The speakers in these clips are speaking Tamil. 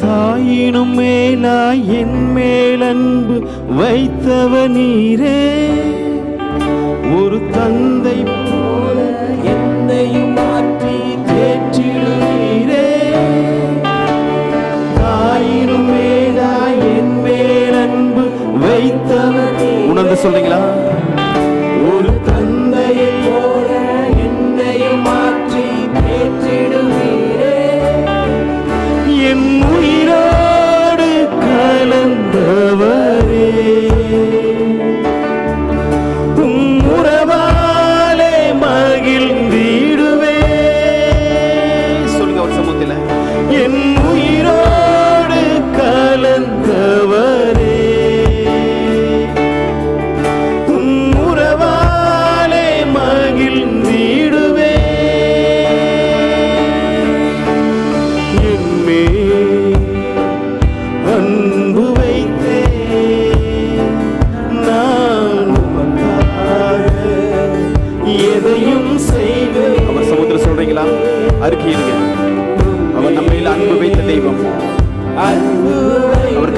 தாயினும் மேலா என் மேலன்பு வைத்தவ நீரே. ஒரு தந்தை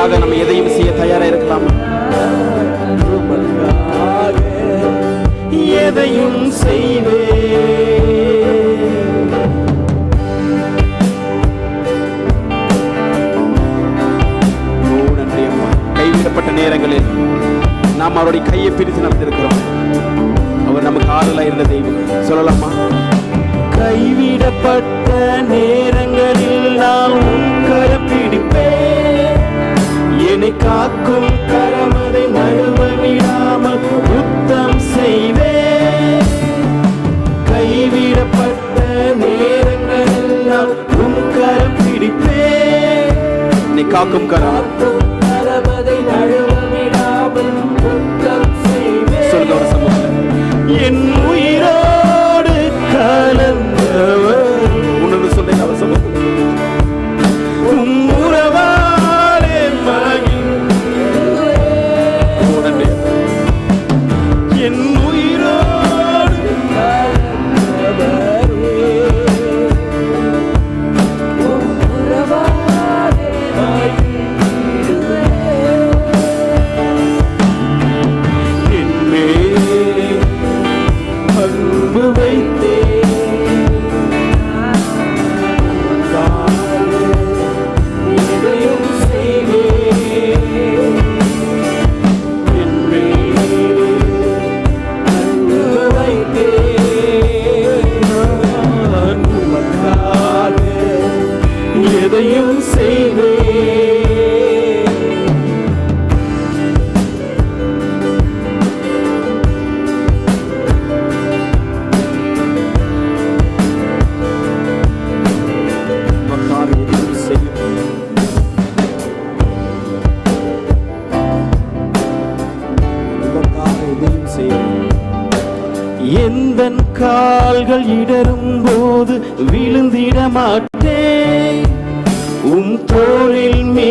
அவருக்காக நம்ம எதையும் செய்ய தயாரா இருக்கலாம்? எதையும் செய்வே. கைவிடப்பட்ட நேரங்களில் நாம் அவருடைய கையை பிரித்து நடந்திருக்கிறோம் அவர் நமக்கு ஆறுதலா இருந்த தெய்வம். சொல்லலாமா? கைவிடப்பட்ட நேரங்களில் உன் கரம் பிடிப்பே நீ காக்கும் கரம். கால்கள் இடரும் போது விழுந்திட மாட்டேன். உம் தோளில் மீ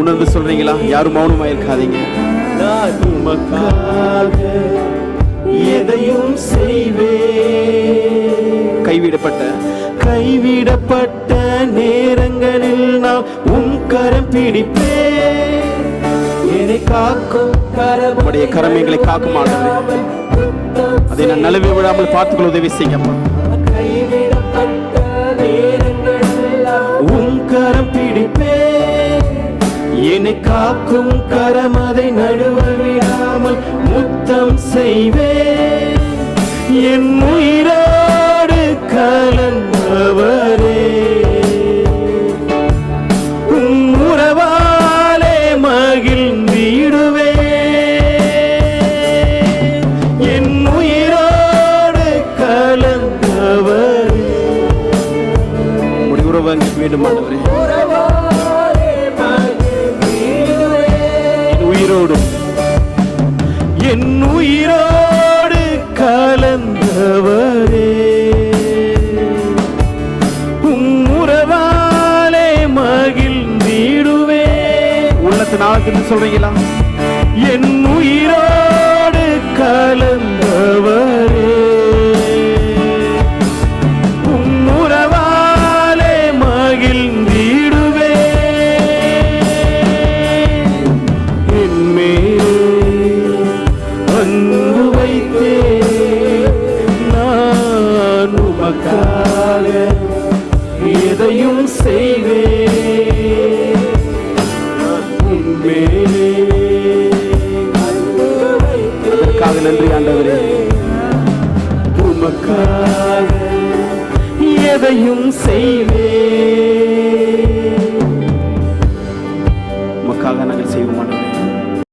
உணர்ந்து சொல்றீங்களா? யாரும் மௌனமா இருக்காதீங்க. எதையும் செய்வேன் கைவிடப்பட்ட கைவிடப்பட்ட நேரங்களில் நான் உன் கரம் பிடிப்பேன். என்னை காக்கும் உம்முடைய கரம் எங்களை காக்கும் ஆண்டவரே. அதை நான் நழுவி விடாமல் பார்த்துக்கொள்ள உதவி செய்யப்பா கைவிடப்பட்ட கரம் பிடிப்பே. என்னை காக்கும் கரம் அதை நடுவ விடாமல் முத்தம் செய்வே. என் உயிரோடு கலந்தவர் உறவு எங்களுக்கு வேண்டும் ஆண்டவரே. என் உயிரோடு என் உயிரோடு கலந்தவரே. உம் உறவாலே மகிழ்ந்திடுவே உள்ளத்தின் ஆழத்திலிருந்து சொல்றீங்களா? என் உமக்காக எதையும் செய்வேன். அதற்காக நன்றி ஆண்டவரே. உமக்காக எதையும் செய்வேன்.